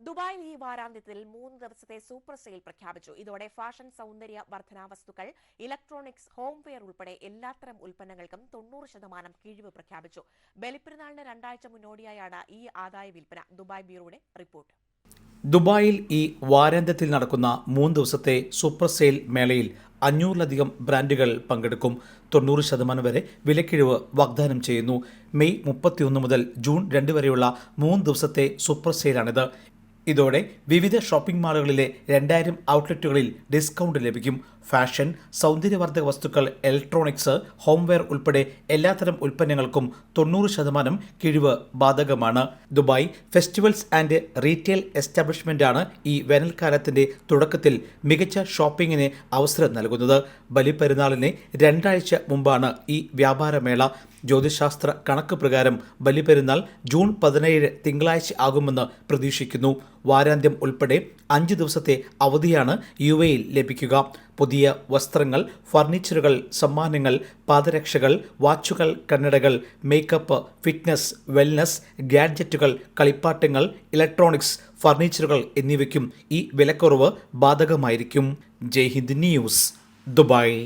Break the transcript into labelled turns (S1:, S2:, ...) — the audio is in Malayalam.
S1: ദുബായിൽ ഈ വാരാന്ത്യത്തിൽ മൂന്ന് ദിവസത്തെ സൂപ്പർ സെയിൽ പ്രഖ്യാപിച്ചു. ഇതോടെ ഫാഷൻ സൗന്ദര്യ വർധനാ വസ്തുക്കൾ ഇലക്ട്രോണിക്സ് ഹോംവെയർ ഉൾപ്പെടെ എല്ലാത്തരം ഉൽപ്പന്നങ്ങൾക്കും തൊണ്ണൂറ് ശതമാനം കിഴിവ് പ്രഖ്യാപിച്ചു. ബലിപ്പെരുന്നാളിന് രണ്ടാഴ്ച മുന്നോടിയായാണ് ഈ ആദായ വിൽപ്പന. ദുബായ് ബ്യൂറോയുടെ റിപ്പോർട്ട്.
S2: ദുബായിൽ ഈ വാരാന്ത്യത്തിൽ നടക്കുന്ന മൂന്ന് ദിവസത്തെ സൂപ്പർ സെയിൽ മേളയിൽ അഞ്ഞൂറിലധികം ബ്രാൻഡുകൾ പങ്കെടുക്കും. തൊണ്ണൂറ് ശതമാനം വരെ വിലക്കിഴിവ് വാഗ്ദാനം ചെയ്യുന്നു. മെയ് മുപ്പത്തിയൊന്ന് മുതൽ ജൂൺ രണ്ട് വരെയുള്ള മൂന്ന് ദിവസത്തെ സൂപ്പർ സെയിലാണിത്. ഇതോടെ വിവിധ ഷോപ്പിംഗ് മാളുകളിലെ രണ്ടായിരം ഔട്ട്ലെറ്റുകളിൽ ഡിസ്കൗണ്ട് ലഭിക്കും. ഫാഷൻ സൗന്ദര്യവർദ്ധക വസ്തുക്കൾ ഇലക്ട്രോണിക്സ് ഹോംവെയർ ഉൾപ്പെടെ എല്ലാത്തരം ഉൽപ്പന്നങ്ങൾക്കും തൊണ്ണൂറ് ശതമാനം കിഴിവ് ബാധകമാണ്. ദുബായ് ഫെസ്റ്റിവൽസ് ആൻഡ് റീറ്റെയിൽ എസ്റ്റാബ്ലിഷ്മെന്റാണ് ഈ വേനൽക്കാലത്തിന്റെ തുടക്കത്തിൽ മികച്ച ഷോപ്പിംഗിന് അവസരം നൽകുന്നത്. ബലിപെരുന്നാളിന് രണ്ടാഴ്ച മുമ്പാണ് ഈ വ്യാപാരമേള ജ്യോതിശാസ്ത്ര കണക്ക് പ്രകാരം ബലിപെരുന്നാൾ ജൂൺ പതിനേഴ് തിങ്കളാഴ്ച ആകുമെന്ന് പ്രതീക്ഷിക്കുന്നു. വാരാന്ത്യം ഉൾപ്പെടെ അഞ്ച് ദിവസത്തെ അവധിയാണ് യു എയിൽ ലഭിക്കുക. പുതിയ വസ്ത്രങ്ങൾ ഫർണിച്ചറുകൾ സമ്മാനങ്ങൾ പാദരക്ഷകൾ വാച്ചുകൾ കണ്ണടകൾ മേക്കപ്പ് ഫിറ്റ്നസ് വെൽനസ് ഗാഡ്ജറ്റുകൾ കളിപ്പാട്ടങ്ങൾ ഇലക്ട്രോണിക്സ് ഫർണിച്ചറുകൾ എന്നിവയ്ക്കും ഈ വിലക്കുറവ് ബാധകമായിരിക്കും. Jai Hind news Dubai.